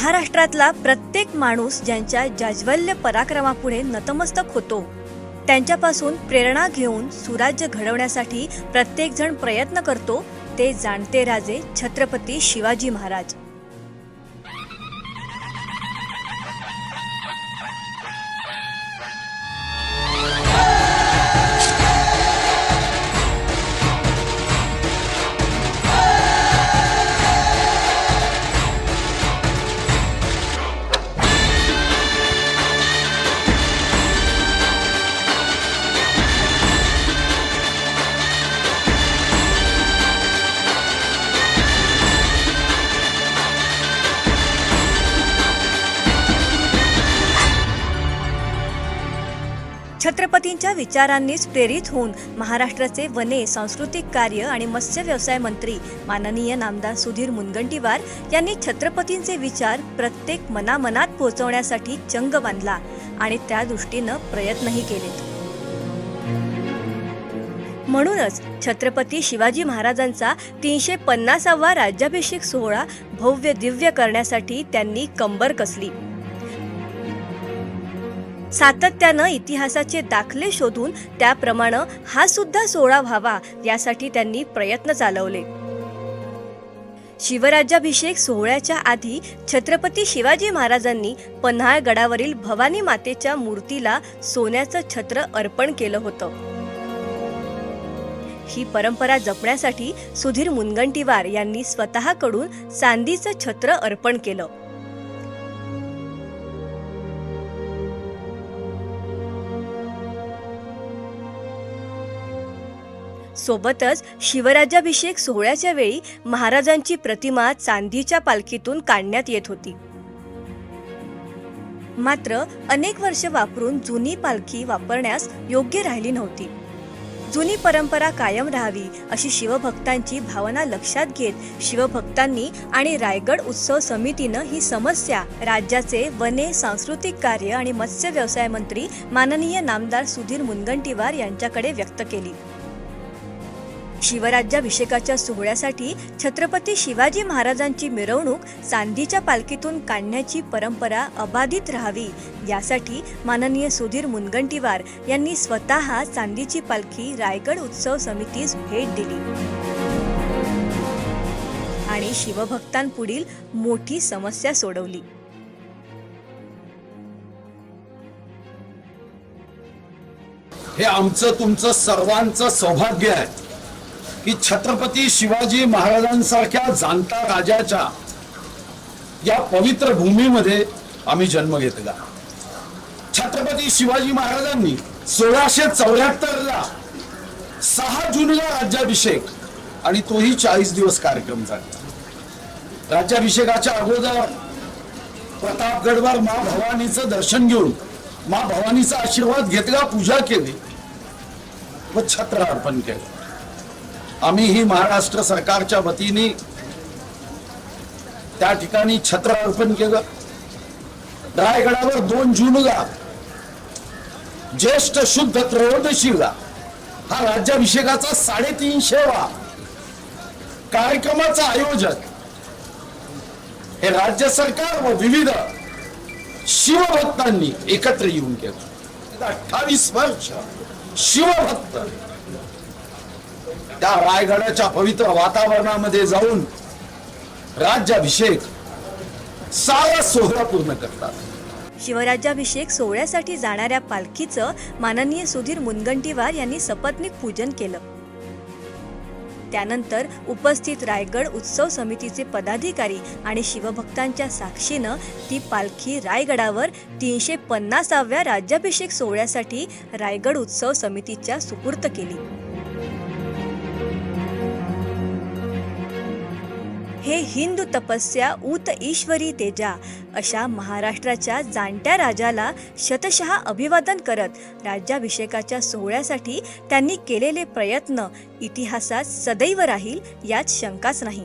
महाराष्ट्रातला प्रत्येक माणूस ज्यांच्या जाज्वल्य पराक्रमापुढे नतमस्तक होतो त्यांच्यापासून प्रेरणा घेऊन सुराज्य घडवण्यासाठी प्रत्येकजण प्रयत्न करतो ते जाणते राजे छत्रपती शिवाजी महाराज. छत्रपतींच्या विचारांनीच प्रेरित होऊन महाराष्ट्राचे वने सांस्कृतिक कार्य आणि मत्स्य व्यवसाय मंत्री माननीय नामदार सुधीर मुनगंटीवार यांनी छत्रपतींचे विचार प्रत्येक मनामनात पोहोचवण्यासाठी चंग बांधला आणि त्या दृष्टीनं प्रयत्नही केलेत. म्हणूनच छत्रपती शिवाजी महाराजांचा तीनशे पन्नासावा राज्याभिषेक सोहळा भव्य दिव्य करण्यासाठी त्यांनी कंबर कसली. सातत्यानं इतिहासाचे दाखले शोधून त्याप्रमाणे हा सुद्धा सोहळा व्हावा यासाठी त्यांनी प्रयत्न चालवले. शिवराज्याभिषेक सोहळ्याच्या आधी छत्रपती शिवाजी महाराजांनी पन्हाळ गडावरील भवानी मातेच्या मूर्तीला सोन्याचं छत्र अर्पण केलं होतं. ही परंपरा जपण्यासाठी सुधीर मुनगंटीवार यांनी स्वतःकडून चांदीचं छत्र अर्पण केलं. सोबतच शिवराज्याभिषेक सोहळ्याच्या वेळी महाराजांची प्रतिमा चांदीच्या पालखीतून काढण्यात येत होती. मात्र अनेक वर्ष वापरून जुनी पालखी वापरण्यास योग्य राहिली नव्हती. जुनी परंपरा कायम राहावी अशी शिवभक्तांची भावना लक्षात घेत शिवभक्तांनी आणि रायगड उत्सव समितीनं ही समस्या राज्याचे वने सांस्कृतिक कार्य आणि मत्स्य व्यवसाय मंत्री माननीय नामदार सुधीर मुनगंटीवार यांच्याकडे व्यक्त केली. शिवराज्याभिषेकाच्या सोहळ्यासाठी छत्रपती शिवाजी महाराजांची मिरवणूक चांदीच्या पालखीतून काढण्याची परंपरा अबाधित राहावी. यासाठी माननीय सुधीर मुनगंटीवार यांनी स्वतः चांदीची पालखी रायगड उत्सव समितीस भेट दिली. आणि शिवभक्तांपुढील मोठी समस्या सोडवली. हे आमचं तुमचं सर्वांचं सौभाग्य आहे. की छत्रपती शिवाजी महाराजांसारख्या जाणता राजाच्या या पवित्र भूमीमध्ये आम्ही जन्म घेतला. छत्रपती शिवाजी महाराजांनी सोळाशे चौऱ्याहत्तरला सहा जूनला राज्याभिषेक आणि तोही चाळीस दिवस कार्यक्रम झाला. राज्याभिषेकाच्या अगोदर प्रतापगडवर मा भवानीचं दर्शन घेऊन मा भवानीचा आशीर्वाद घेतला पूजा केली व छत्र अर्पण केलं. आम्ही ही महाराष्ट्र सरकारच्या वतीने त्या ठिकाणी छत्र अर्पण केलं. रायगडावर दोन जूनला ज्येष्ठ शुद्ध त्रयोदशीला हा राज्याभिषेकाचा साडेतीनशेवा कार्यक्रमाचं आयोजन. हे राज्य सरकार व विविध शिवभक्तांनी एकत्र येऊन केलं. अठ्ठावीस वर्ष शिवभक्त. त्या रायगडाच्या पवित्र वातावरणामध्ये जाऊन राज्याभिषेक सारा सोहळा पूर्ण करतात. शिवराज्याभिषेक सोहळ्यासाठी जाणाऱ्या पालखीचं माननीय सुधीर मुनगंटीवार यांनी सपत्नीक पूजन केलं. त्यानंतर उपस्थित रायगड उत्सव समितीचे पदाधिकारी आणि शिवभक्तांच्या साक्षीनं ती पालखी रायगडावर तीनशे पन्नासाव्या राज्याभिषेक सोहळ्यासाठी रायगड उत्सव समितीच्या सुपूर्त केली. हे हिंदू तपस्या ऊत ईश्वरी तेजा अशा महाराष्ट्राच्या जाणत्या राजाला शतशः अभिवादन करत राज्याभिषेकाच्या सोहळ्यासाठी त्यांनी केलेले प्रयत्न इतिहासात सदैव राहील यात शंकाच नाही.